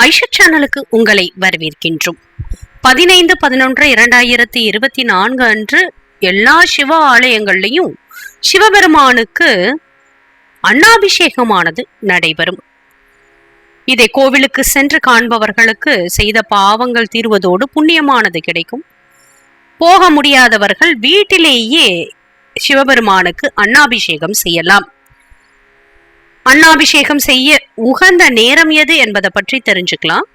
ஐஷா சேனலுக்கு உங்களை வரவேற்கின்றோம். பதினைந்து பதினொன்று இரண்டாயிரத்தி இருபத்தி நான்கு அன்று எல்லா சிவ ஆலயங்கள்லையும் சிவபெருமானுக்கு அன்னாபிஷேகமானது நடைபெறும். இதை கோவிலுக்கு சென்று காண்பவர்களுக்கு செய்த பாவங்கள் தீர்வதோடு புண்ணியமானது கிடைக்கும். போக முடியாதவர்கள் வீட்டிலேயே சிவபெருமானுக்கு அன்னாபிஷேகம் செய்யலாம். அன்னாபிஷேகம் செய்ய உகந்த நேரம் எது என்பதை பற்றி தெரிஞ்சுக்கலாம்.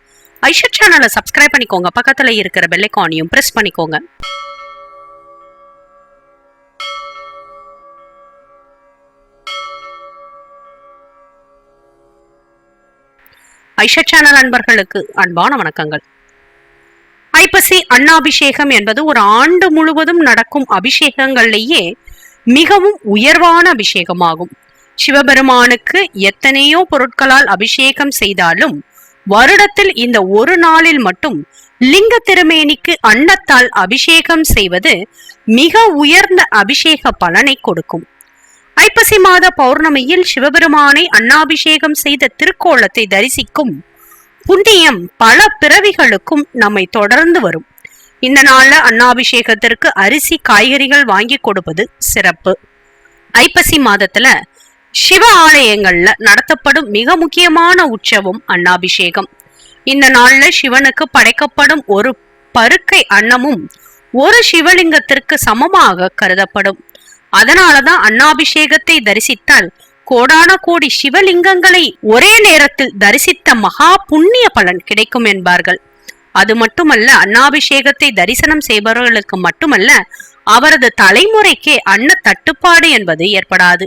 ஐஷா சேனலை சப்ஸ்கிரைப் பண்ணிக்கோங்க. பக்கத்துல இருக்கிற பெல்லைக்கானையும் ப்ரெஸ் பண்ணிக்கோங்க. ஐஷா சேனல் அன்பர்களுக்கு அன்பான வணக்கங்கள். ஐப்பசி அன்னாபிஷேகம் என்பது ஒரு ஆண்டு முழுவதும் நடக்கும் அபிஷேகங்கள்லேயே மிகவும் உயர்வான அபிஷேகமாகும். சிவபெருமானுக்கு எத்தனையோ பொருட்களால் அபிஷேகம் செய்தாலும் வருடத்தில் இந்த ஒரு நாளில் மட்டும் லிங்க திருமேனிக்கு அன்னத்தால் அபிஷேகம் செய்வது மிக உயர்ந்த அபிஷேக பலனை கொடுக்கும். ஐப்பசி மாத பௌர்ணமியில் சிவபெருமானை அன்னாபிஷேகம் செய்த திருக்கோலத்தை தரிசிக்கும் புண்ணியம் பல பிறவிகளுக்கும் நம்மை தொடர்ந்து வரும். இந்த நாள்ல அன்னாபிஷேகத்திற்கு அரிசி காய்கறிகள் வாங்கி கொடுப்பது சிறப்பு. ஐப்பசி மாதத்துல சிவ ஆலயங்கள்ல நடத்தப்படும் மிக முக்கியமான உற்சவம் அன்னாபிஷேகம். இந்த நாள்ல சிவனுக்கு படைக்கப்படும் ஒரு பருக்கை அன்னமும் ஒரு சிவலிங்கத்திற்கு சமமாக கருதப்படும். அதனாலதான் அன்னாபிஷேகத்தை தரிசித்தால் கோடான கோடி சிவலிங்கங்களை ஒரே நேரத்தில் தரிசித்த மகா புண்ணிய பலன் கிடைக்கும் என்பார்கள். அது மட்டுமல்ல அன்னாபிஷேகத்தை தரிசனம் செய்பவர்களுக்கு மட்டுமல்ல அவரது தலைமுறைக்கே அன்ன தட்டுப்பாடு என்பது ஏற்படாது.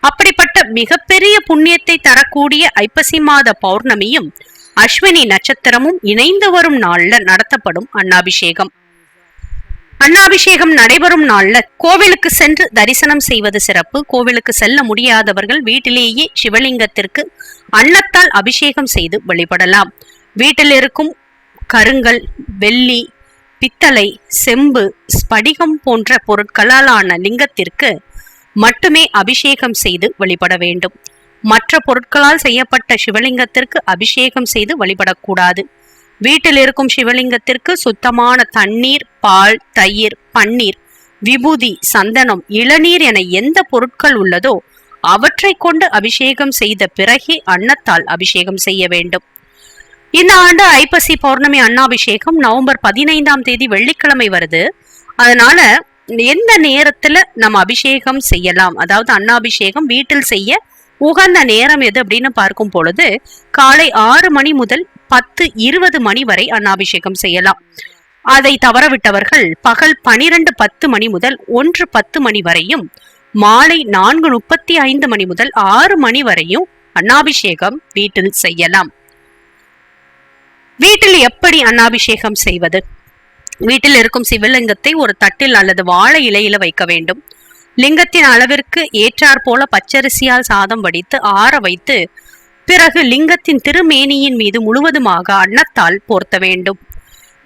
அப்படிப்பட்ட மிகப்பெரிய புண்ணியத்தை தரக்கூடிய ஐப்பசி மாத பௌர்ணமியும் அஸ்வினி நட்சத்திரமும் இணைந்து வரும் நாள்ல நடத்தப்படும் அன்னாபிஷேகம். அன்னாபிஷேகம் நடைபெறும் நாள்ல கோவிலுக்கு சென்று தரிசனம் செய்வது சிறப்பு. கோவிலுக்கு செல்ல முடியாதவர்கள் வீட்டிலேயே சிவலிங்கத்திற்கு அன்னத்தால் அபிஷேகம் செய்து வழிபடலாம். வீட்டில் இருக்கும் கருங்கல் வெள்ளி பித்தளை செம்பு ஸ்படிகம் போன்ற பொருட்களாலான லிங்கத்திற்கு மட்டுமே அபிஷேகம் செய்து வழிபட வேண்டும். மற்ற பொருட்களால் செய்யப்பட்ட சிவலிங்கத்திற்கு அபிஷேகம் செய்து வழிபடக்கூடாது. வீட்டில் இருக்கும் சிவலிங்கத்திற்கு சுத்தமான தண்ணீர் பால் தயிர் பன்னீர் விபூதி சந்தனம் இளநீர் என எந்த பொருட்கள் உள்ளதோ அவற்றை கொண்டு அபிஷேகம் செய்த பிறகே அன்னத்தால் அபிஷேகம் செய்ய வேண்டும். இந்த ஆண்டு ஐப்பசி பௌர்ணமி அன்னாபிஷேகம் நவம்பர் பதினைந்தாம் தேதி வெள்ளிக்கிழமை வருது. அதனால எந்த நேரத்துல நம்ம அபிஷேகம் செய்யலாம்? அதாவது அன்னாபிஷேகம் வீட்டில் செய்ய உகந்த நேரம் எது அப்படின்னு பார்க்கும் பொழுது காலை ஆறு மணி முதல் பத்து இருபது மணி வரை அன்னாபிஷேகம் செய்யலாம். அதை தவறவிட்டவர்கள் பகல் பனிரெண்டு பத்து மணி முதல் ஒன்று பத்து மணி வரையும் மாலை நான்கு முப்பத்தி ஐந்து மணி முதல் ஆறு மணி வரையும் அன்னாபிஷேகம் வீட்டில் செய்யலாம். வீட்டில் எப்படி அன்னாபிஷேகம் செய்வது? வீட்டில் இருக்கும் சிவலிங்கத்தை ஒரு தட்டில் அல்லது வாழை இலையில வைக்க வேண்டும். லிங்கத்தின் அளவிற்கு ஏற்றாற் போல பச்சரிசியால் சாதம் வடித்து ஆற வைத்து பிறகு லிங்கத்தின் திருமேனியின் மீது முழுவதுமாக அன்னத்தால் போர்த்த வேண்டும்.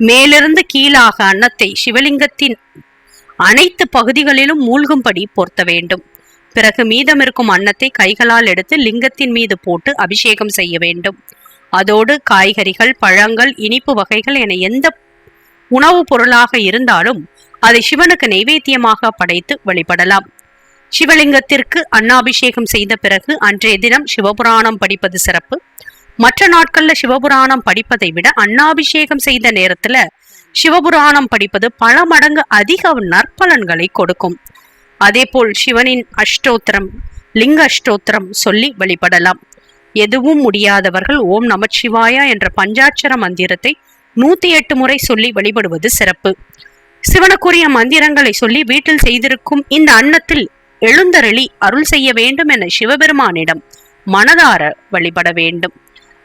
மேலிருந்து கீழாக அன்னத்தை சிவலிங்கத்தின் அனைத்து பகுதிகளிலும் மூழ்கும்படி போர்த்த வேண்டும். பிறகு மீதம் இருக்கும் அன்னத்தை கைகளால் எடுத்து லிங்கத்தின் மீது போட்டு அபிஷேகம் செய்ய வேண்டும். அதோடு காய்கறிகள் பழங்கள் இனிப்பு வகைகள் என எந்த உணவுப் பொருளாக இருந்தாலும் அதை சிவனுக்கு நைவேத்தியமாக படைத்து வழிபடலாம். சிவலிங்கத்திற்கு அன்னாபிஷேகம் செய்த பிறகு அன்றைய தினம் சிவபுராணம் படிப்பது சிறப்பு. மற்ற நாட்கள்ல சிவபுராணம் படிப்பதை விட அன்னாபிஷேகம் செய்த நேரத்துல சிவபுராணம் படிப்பது பல மடங்கு அதிக நற்பலன்களை கொடுக்கும். அதே போல் சிவனின் அஷ்டோத்திரம் லிங்க அஷ்டோத்திரம் சொல்லி வழிபடலாம். எதுவும் முடியாதவர்கள் ஓம் நமச்சிவாயா என்ற பஞ்சாட்சர மந்திரத்தை நூத்தி எட்டு முறை சொல்லி வழிபடுவது சிறப்பு. சிவனுக்குரிய மந்திரங்களை சொல்லி வீட்டில் செய்திருக்கும் இந்த அன்னத்தில் எழுந்தருளி அருள் செய்ய வேண்டும் என சிவபெருமானிடம் மனதார வழிபட வேண்டும்.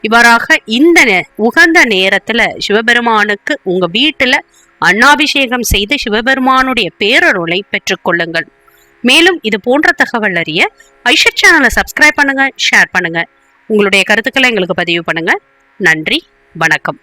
இவ்வாறாக இந்த உகந்த நேரத்துல சிவபெருமானுக்கு உங்க வீட்டுல அன்னாபிஷேகம் செய்து சிவபெருமானுடைய பேரருளை பெற்றுக்கொள்ளுங்கள் மேலும் இது போன்ற தகவல் அறிய ஐஷர் சேனலை சப்ஸ்கிரைப் பண்ணுங்க ஷேர் பண்ணுங்க. உங்களுடைய கருத்துக்களை எங்களுக்கு பதிவு பண்ணுங்க. நன்றி வணக்கம்.